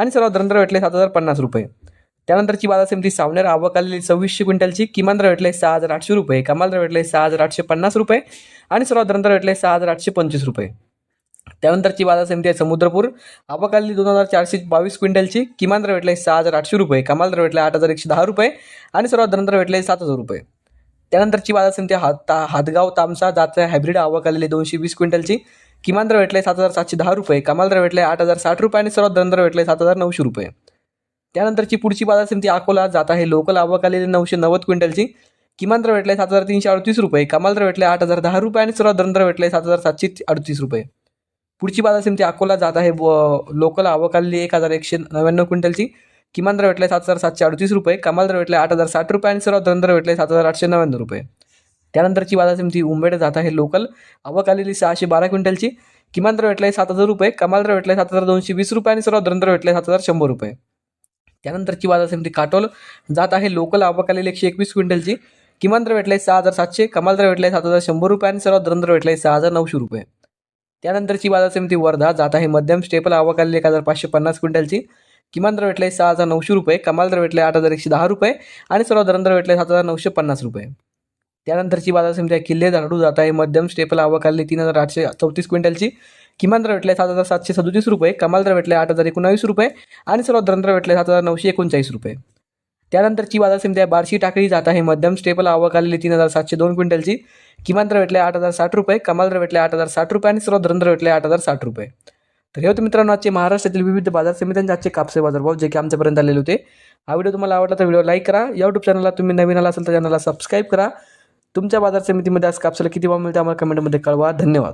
आणि सर्वात दर भेटले सात हजार पन्नास रुपये. त्यानंतरची बाजार समिती सावनेर आवक आलेली सव्वीसशे क्विंटलची किमान दर भेटले सहा हजार आठशे रुपये कमाल दर भेटले सहा हजार आठशे पन्नास रुपये आणि सर्वात दर भेटले सहा हजार आठशे पंचवीस रुपये. त्यानंतरची बाजार समिती आहे समुद्रपूर आवक आलेली दोन हजार चारशे बावीस क्विंटलची किमान दर भेटले सहा हजार आठशे रुपये कमाल दर भेटले आठ हजार एकशे दहा रुपये आणि सर्वात दर भेटले सात हजार रुपये. त्यानंतरची बाजार समिती हात ता हातगाव तामसा जातचा हायब्रिड आवक आलेली दोनशे वीस क्विंटलची. किमान दर भेटले सात हजार सातशे दहा रुपये. कमाल दर भेटले आठ हजार साठ रुपये आणि सर्वात दर भेटले सात हजार नऊशे रुपये. त्यानंतरची पुढची बाजार समिती अकोला जात आहे. लोकल आवक आलेली नऊशे नव्वद क्विंटलची. किमान दर भेटले सात हजार तीनशे अडतीस रुपये. कमाल दर भेटले आठ हजार दहा रुपये आणि सर्वात दर भेटले सात हजार सातशे अडतीस रुपये. पुढची बाजार समिती अकोला जात आहे. लोकल आवक आलेली एक हजार एकशे नव्याण्णव क्विंटलची. किमान दर भेटले सात हजार सातशे अडतीस रुपये कमाल दर भेटले आठ हजार साठ रुपये आणि सर्वात दर भेटले सात हजार आठशे नव्याण्णव रुपये. त्यानंतरची बाजार समिती उंबेड जात आहे लोकल. आवक आलेली सहाशे बारा क्विंटलची. किमान दर भेटले सात हजार रुपये कमाल दर भेटले सात हजार दोनशे वीस रुपये आणि सर्वात दर भेटले सात हजार शंभर रुपये. त्यानंतरची बाजार समिती काटोल जात आहे लोकल. आवक आलेली एकशे एकवीस क्विंटलची. किमान दर भेटले सहा हजार सातशे कमाल दर भेटले सात हजार शंभर रुपये आणि सर्वात दर भेटले सहा हजार नऊशे रुपये. त्यानंतरची बाजार समिती वर्धा जात आहे मध्यम. स्टेपल आवक आलेली एक हजार पाचशे पन्नास क्विंटलची. किमान दर भेटले सहा हजार नऊशे रुपये कमाल दर भेटले आठ हजार एकशे दहा रुपये आणि सर्वात दर भेटले सात हजार नऊशे पन्नास रुपये. त्यानंतरची बाजार समिती आहे किल्ले धाडू जात आहे. मध्यम स्टेपल आवक तीन हजार आठशे चौतीस क्विंटलची. किमान दर भेटले सात हजार सातशे सदोतीस रुपये कमाल दर भेटले आठ हजार एकोणावीस रुपये आणि सर्वात दर भेटले सात हजार नऊशे एकोणचाळीस रुपये. त्यानंतरची बाजार समिती आहे बार्शी टाकळी जात आहे. मध्यम स्टेपल आवक आलेली तीन हजार सातशे दोन क्विंटलची. किमान दर भेटले आठ हजार साठ रुपये कमाल दर भेटले आठ हजार साठ रुपये आणि सर्वात दर भेटले आठ हजार साठ रुपये. तर हे होते मित्रांनो आजचे महाराष्ट्रातील विविध बाजार समित्यांचे आजचे कापसे बाजारभाव जे की आमच्यापर्यंत आलेले होते. हा व्हिडिओ तुम्हाला आवडला तर व्हिडिओ लाईक करा. यूट्यूब चॅनलला तुम्ही नवीन आला असाल तर चॅनलला सबस्क्राईब करा. तुमच्या बाजार समितीमध्ये आज कापसाला किती भाव मिळते आम्हाला कमेंटमध्ये कळवा. धन्यवाद.